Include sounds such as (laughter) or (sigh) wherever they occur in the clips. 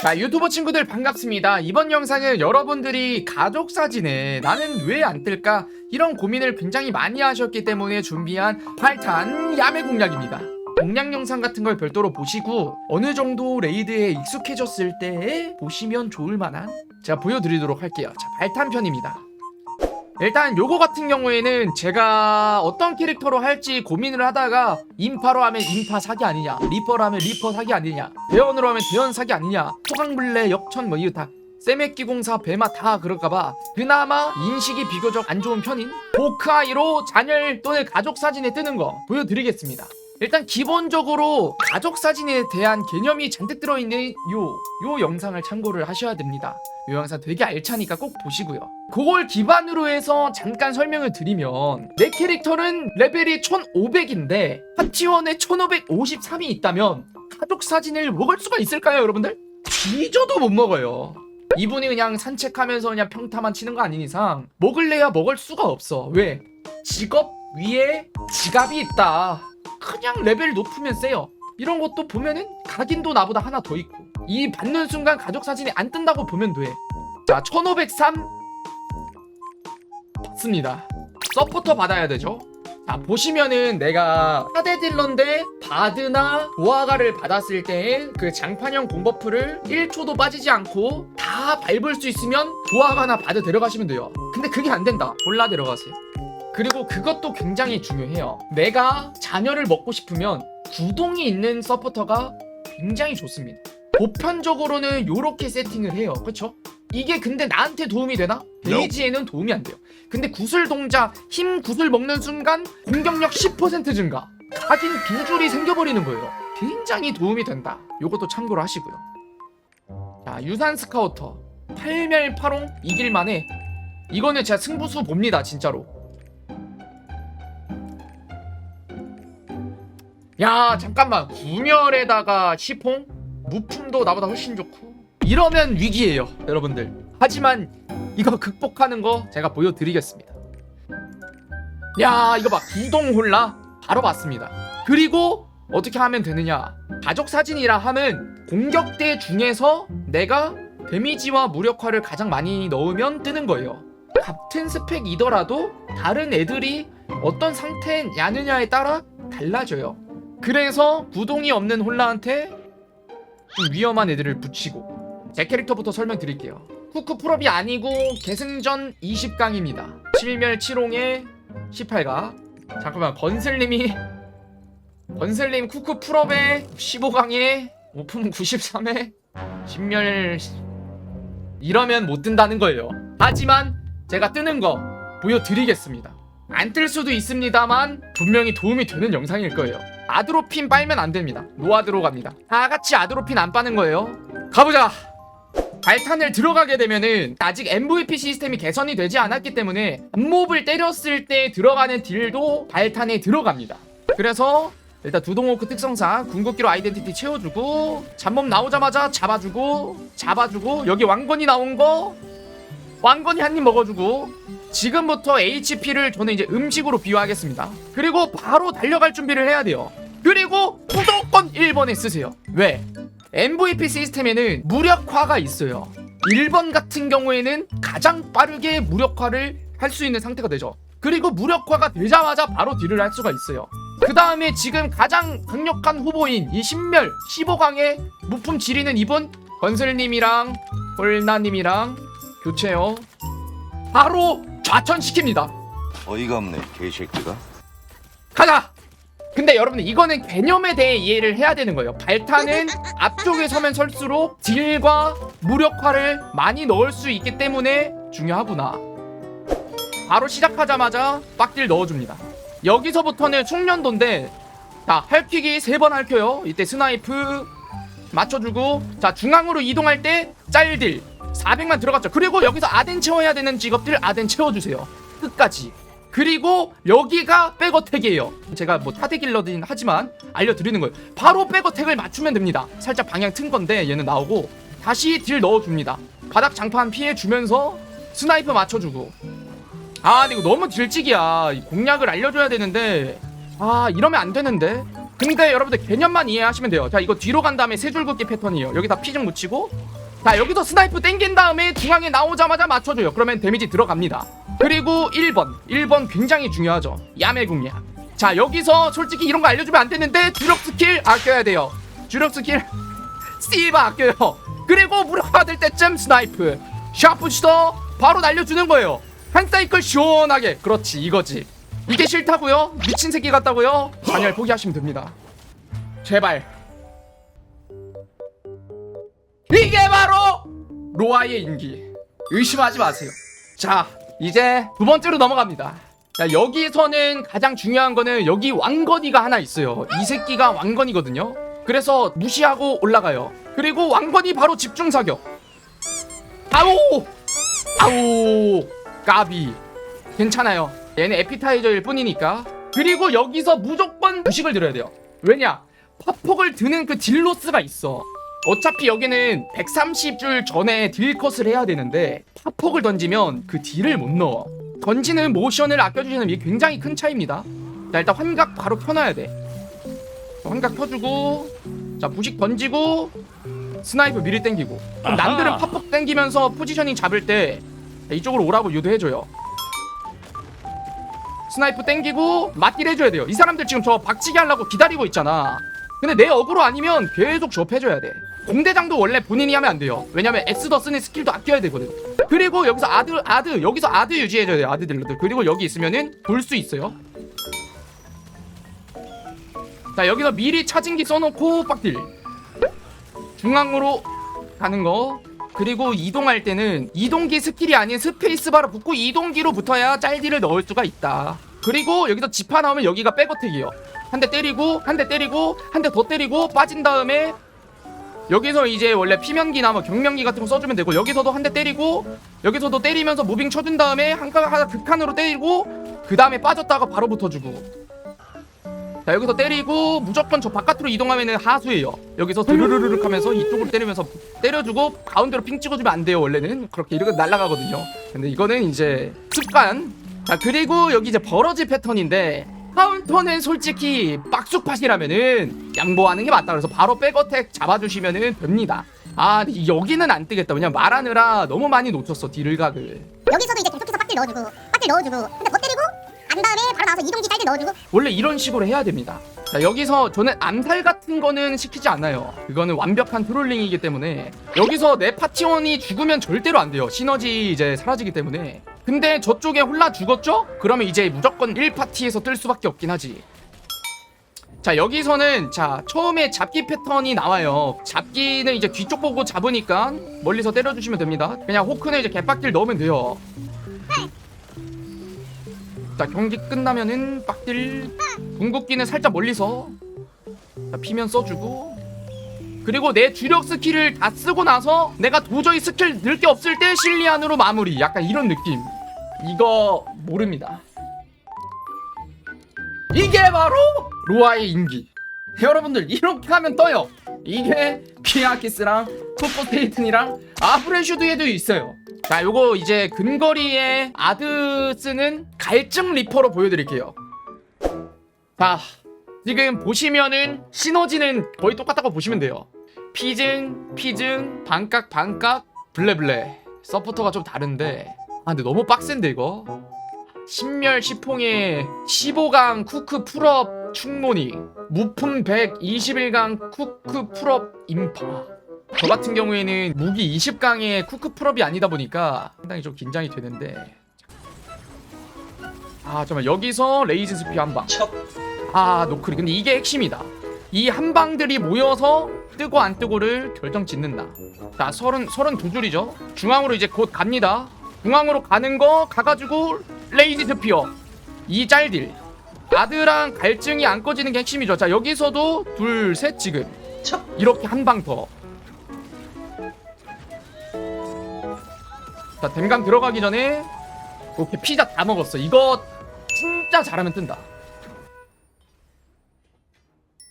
자 유튜버 친구들 반갑습니다. 이번 영상은 여러분들이 가족 사진에 나는 왜 안 뜰까? 이런 고민을 굉장히 많이 하셨기 때문에 준비한 발탄 야매 공략입니다. 공략 영상 같은 걸 별도로 보시고 어느 정도 레이드에 익숙해졌을 때 보시면 좋을 만한 제가 보여드리도록 할게요. 자 발탄 편입니다 일단 요거 같은 경우에는 제가 어떤 캐릭터로 할지 고민을 하다가 인파로 하면 인파 사기 아니냐 리퍼로 하면 리퍼 사기 아니냐 대원으로 하면 대원 사기 아니냐 소강블레 역천 뭐 이거 다 세메끼 공사 배마 다 그럴까봐 그나마 인식이 비교적 안 좋은 편인 보크아이로 잔열 또는 가족 사진에 뜨는 거 보여드리겠습니다 일단 기본적으로 가족 사진에 대한 개념이 잔뜩 들어있는 요, 요 영상을 참고를 하셔야 됩니다. 요 영상 되게 알차니까 꼭 보시고요. 그걸 기반으로 해서 잠깐 설명을 드리면 내 캐릭터는 레벨이 1500인데 파티원에 1553이 있다면 가족 사진을 먹을 수가 있을까요, 여러분들? 뒤져도 못 먹어요. 이분이 그냥 산책하면서 그냥 평타만 치는 거 아닌 이상 먹을래야 먹을 수가 없어. 왜? 직업 위에 지갑이 있다. 그냥 레벨 높으면 세요. 이런 것도 보면은 각인도 나보다 하나 더 있고 이 받는 순간 가족 사진이 안 뜬다고 보면 돼. 자, 1503 받습니다. 서포터 받아야 되죠. 자, 보시면은 내가 4대 딜러인데 바드나 보아가를 받았을 때그 장판형 공버프를 1초도 빠지지 않고 다 밟을 수 있으면 보아가나 바드 데려가시면 돼요. 근데 그게 안 된다. 골라 데려가세요. 그리고 그것도 굉장히 중요해요. 내가 자녀를 먹고 싶으면 구동이 있는 서포터가 굉장히 좋습니다. 보편적으로는 요렇게 세팅을 해요. 그쵸? 이게 근데 나한테 도움이 되나? 데이지에는 도움이 안 돼요. 근데 구슬 동작, 힘 구슬 먹는 순간 공격력 10% 증가. 각인 두 줄이 생겨버리는 거예요. 굉장히 도움이 된다. 요것도 참고로 하시고요. 자, 유산 스카우터. 8멸 8홍 이길만해. 이거는 제가 승부수 봅니다, 진짜로. 야 잠깐만. 구멸에다가 시퐁? 무품도 나보다 훨씬 좋고. 이러면 위기예요 여러분들. 하지만 이거 극복하는 거 제가 보여드리겠습니다. 야 이거 봐. 구동홀라? 바로 봤습니다. 그리고 어떻게 하면 되느냐? 가족 사진이라 하면 공격대 중에서 내가 데미지와 무력화를 가장 많이 넣으면 뜨는 거예요. 같은 스펙이더라도 다른 애들이 어떤 상태냐느냐에 따라 달라져요 그래서 구동이 없는 홀라한테 좀 위험한 애들을 붙이고 제 캐릭터부터 설명드릴게요. 후크 풀업이 아니고 계승전 20강입니다. 7멸 7홍에 18가. 잠깐만 건슬님이 (laughs) 건슬님 쿠크 풀업에 15강에 오픈 93에 10멸 이러면 못 뜬다는 거예요. 하지만 제가 뜨는 거 보여드리겠습니다. 안 뜰 수도 있습니다만 분명히 도움이 되는 영상일 거예요 아드로핀 빨면 안 됩니다. 노아드로 갑니다. 다 같이 아드로핀 안 빠는 거예요. 가보자. 발탄을 들어가게 되면은 아직 MVP 시스템이 개선이 되지 않았기 때문에 안몹을 때렸을 때 들어가는 딜도 발탄에 들어갑니다. 그래서 일단 두동호크 특성상 궁극기로 아이덴티티 채워주고 잡몸 나오자마자 잡아주고 잡아주고 여기 왕건이 나온 거 왕건이 한 입 먹어주고 지금부터 HP를 저는 이제 음식으로 비유하겠습니다. 그리고 바로 달려갈 준비를 해야 돼요. 그리고 무조건 1번에 쓰세요. 왜? MVP 시스템에는 무력화가 있어요. 1번 같은 경우에는 가장 빠르게 무력화를 할 수 있는 상태가 되죠. 그리고 무력화가 되자마자 바로 딜을 할 수가 있어요. 그 다음에 지금 가장 강력한 후보인 이 신멸 15강의 무품 지리는 이분 건슬님이랑 홀나님이랑 교체요. 바로 좌천시킵니다. 어이가 없네 개새끼가 가자. 근데 여러분들 이거는 개념에 대해 이해를 해야 되는 거예요. 발탄은 (laughs) 앞쪽에 서면 설수록 딜과 무력화를 많이 넣을 수 있기 때문에 중요하구나. 바로 시작하자마자 빡딜 넣어줍니다. 여기서부터는 숙련도인데 자 할퀴기 세 번 할켜요. 이때 스나이프 맞춰주고 자 중앙으로 이동할 때 짤딜 400만 들어갔죠. 그리고 여기서 아덴 채워야 되는 직업들 아덴 채워주세요. 끝까지. 그리고 여기가 백어택이에요. 제가 뭐 타대길러긴 하지만 알려드리는 거예요. 바로 백어택을 맞추면 됩니다. 살짝 방향 튼 건데 얘는 나오고 다시 딜 넣어줍니다. 바닥 장판 피해주면서 스나이퍼 맞춰주고 아 근데 이거 너무 딜찍이야. 이 공략을 알려줘야 되는데 아 이러면 안 되는데 근데 여러분들 개념만 이해하시면 돼요. 자 이거 뒤로 간 다음에 세 줄 긋기 패턴이에요. 여기다 피 좀 묻히고 자 여기서 스나이프 땡긴 다음에 중앙에 나오자마자 맞춰줘요. 그러면 데미지 들어갑니다. 그리고 1번. 1번 굉장히 중요하죠. 야매궁야. 자 여기서 솔직히 이런 거 알려주면 안 되는데 주력 스킬 아껴야 돼요. 주력 스킬 (laughs) 씨바 아껴요. 그리고 무력화될 때쯤 스나이프. 샤프슈터 바로 날려주는 거예요. 한 사이클 시원하게. 그렇지 이거지. 이게 싫다고요? 미친 새끼 같다고요? 단열 포기하시면 됩니다. 제발 이게 바로 로아의 인기. 의심하지 마세요. 자 이제 두 번째로 넘어갑니다. 자 여기서는 가장 중요한 거는 여기 왕건이가 하나 있어요. 이 새끼가 왕건이거든요. 그래서 무시하고 올라가요. 그리고 왕건이 바로 집중 사격. 아우! 아우! 까비. 괜찮아요. 얘는 에피타이저일 뿐이니까. 그리고 여기서 무조건 무식을 들어야 돼요. 왜냐? 파폭을 드는 그 딜로스가 있어 어차피 여기는 130줄 전에 딜컷을 해야 되는데 파폭을 던지면 그 딜을 못 넣어. 던지는 모션을 아껴주시는 게 굉장히 큰 차이입니다. 자 일단 환각 바로 켜놔야 돼. 환각 켜주고 자 부식 던지고 스나이프 미리 땡기고. 그럼 남들은 파폭 땡기면서 포지셔닝 잡을 때 이쪽으로 오라고 유도해줘요. 스나이프 땡기고 맞딜 해줘야 돼요. 이 사람들 지금 저 박치기 하려고 기다리고 있잖아. 근데 내 어그로 아니면 계속 접해줘야 돼 공대장도 원래 본인이 하면 안 돼요. 왜냐면 엑스더 쓰는 스킬도 아껴야 되거든. 그리고 여기서 아드 아드 여기서 아드 유지해줘야 돼요 아드 딜러들 그리고 여기 있으면은 돌 수 있어요. 자 여기서 미리 차징기 써놓고 빡딜. 중앙으로 가는 거. 그리고 이동할 때는 이동기 스킬이 아닌 스페이스바로 붙고 이동기로 붙어야 짤디를 넣을 수가 있다. 그리고 여기서 지파 나오면 여기가 백어택이요. 한 대 때리고 한 대 때리고 한 대 더 때리고 빠진 다음에 여기서 이제 원래 피면기나 뭐 경명기 같은 거 써주면 되고 여기서도 한 대 때리고 여기서도 때리면서 무빙 쳐준 다음에 한가 하나 극한으로 때리고 그 다음에 빠졌다가 바로 붙어주고. 자 여기서 때리고 무조건 저 바깥으로 이동하면은 하수예요. 여기서 드르르르륵 하면서 이쪽으로 때리면서 때려주고 가운데로 핑 찍어주면 안 돼요 원래는. 그렇게 이렇게 날아가거든요. 근데 이거는 이제 습관. 자 그리고 여기 이제 버러지 패턴인데 카운터는 솔직히 빡쑥팟이라면은 양보하는 게 맞다 그래서 바로 백어택 잡아주시면은 됩니다 아 여기는 안 뜨겠다 왜냐면 말하느라 너무 많이 놓쳤어 딜각을 여기서도 이제 계속해서 빡딜 넣어주고 빡딜 넣어주고 근데 더 때리고 안 다음에 바로 나와서 이동기 짤딜 넣어주고 원래 이런 식으로 해야 됩니다. 자, 여기서 저는 암살 같은 거는 시키지 않아요. 그거는 완벽한 트롤링이기 때문에 여기서 내 파티원이 죽으면 절대로 안 돼요. 시너지 이제 사라지기 때문에. 근데 저쪽에 홀라 죽었죠? 그러면 이제 무조건 1파티에서 뜰 수밖에 없긴 하지. 자 여기서는 자 처음에 잡기 패턴이 나와요. 잡기는 이제 뒤쪽 보고 잡으니까 멀리서 때려주시면 됩니다. 그냥 호크는 이제 개빡딜 넣으면 돼요. 자 경기 끝나면은 빡딜. 궁극기는 살짝 멀리서. 자, 피면 써주고. 그리고 내 주력 스킬을 다 쓰고 나서 내가 도저히 스킬 넣을 게 없을 때 실리안으로 마무리. 약간 이런 느낌 이거 모릅니다. 이게 바로 로아의 인기. 여러분들 이렇게 하면 떠요. 이게 키아키스랑 토포테이튼이랑 아프레슈드에도 있어요. 자 요거 이제 근거리에 아드 쓰는 갈증 리퍼로 보여드릴게요. 자 지금 보시면은 시너지는 거의 똑같다고 보시면 돼요. 피증 피증 반각 반각 블레블레. 서포터가 좀 다른데 아 근데 너무 빡센데 이거? 신멸 시풍의 15강 쿠크 풀업 충모니. 무품 121강 쿠크 풀업 인파. 저 같은 경우에는 무기 20강의 쿠크 풀업이 아니다 보니까 상당히 좀 긴장이 되는데. 아 잠깐만 여기서 레이즈 스피 한방. 아 노크리. 근데 이게 핵심이다. 이 한방들이 모여서 뜨고 안 뜨고를 결정 짓는다. 자 서른 서른 두 줄이죠. 중앙으로 이제 곧 갑니다 중앙으로 가는 거 가가지고 레이지 스피어. 이 짤딜. 아드랑 갈증이 안 꺼지는 게 핵심이죠. 자 여기서도 둘 셋 지금. 이렇게 한 방더. 자 댐감 들어가기 전에 오케이 피자 다 먹었어. 이거 진짜 잘하면 뜬다.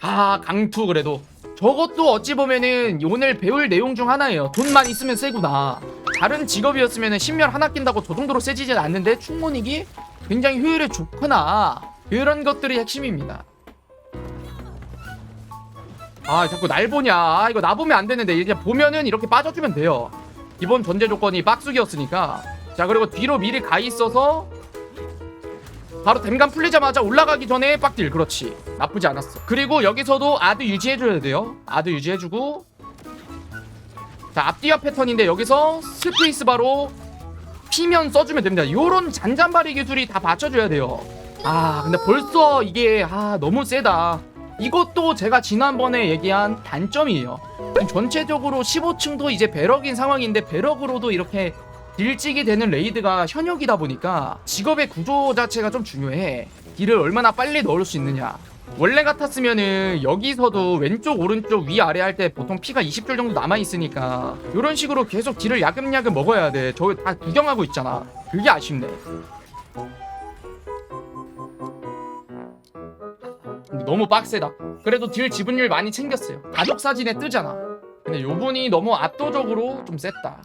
아 강투 그래도. 저것도 어찌 보면은 오늘 배울 내용 중 하나예요. 돈만 있으면 세구나 다른 직업이었으면 신멸 하나 낀다고 저 정도로 세지진 않는데 충분이기 굉장히 효율이 좋구나. 이런 것들이 핵심입니다. 아 자꾸 날 보냐. 아, 이거 나 보면 안 되는데 이제 보면은 이렇게 빠져주면 돼요. 기본 전제 조건이 빡수기였으니까. 자 그리고 뒤로 미리 가 있어서 바로 댐감 풀리자마자 올라가기 전에 빡딜. 그렇지. 나쁘지 않았어. 그리고 여기서도 아드 유지해줘야 돼요. 아드 유지해주고 자 앞뒤와 패턴인데 여기서 스페이스 바로 피면 써주면 됩니다. 요런 잔잔바리 기술이 다 받쳐줘야 돼요. 아 근데 벌써 이게 아 너무 세다. 이것도 제가 지난번에 얘기한 단점이에요. 전체적으로 15층도 이제 배럭인 상황인데 배럭으로도 이렇게 딜찍이 되는 레이드가 현역이다 보니까 직업의 구조 자체가 좀 중요해. 딜을 얼마나 빨리 넣을 수 있느냐 원래 같았으면은 여기서도 왼쪽 오른쪽 위 아래 할 때 보통 피가 20줄 정도 남아 있으니까 이런 식으로 계속 딜을 야금야금 먹어야 돼. 저다 구경하고 있잖아. 그게 아쉽네. 너무 빡세다. 그래도 딜 지분율 많이 챙겼어요. 가족 사진에 뜨잖아. 근데 요분이 너무 압도적으로 좀 셌다.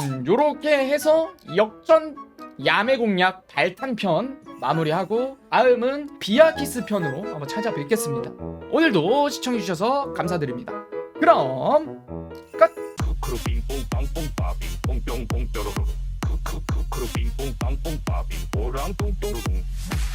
음, 요렇게 해서 역전 야매 공략 발탄편 마무리하고 다음은 비아키스 편으로 한번 찾아뵙겠습니다. 오늘도 시청해주셔서 감사드립니다. 그럼 똥똥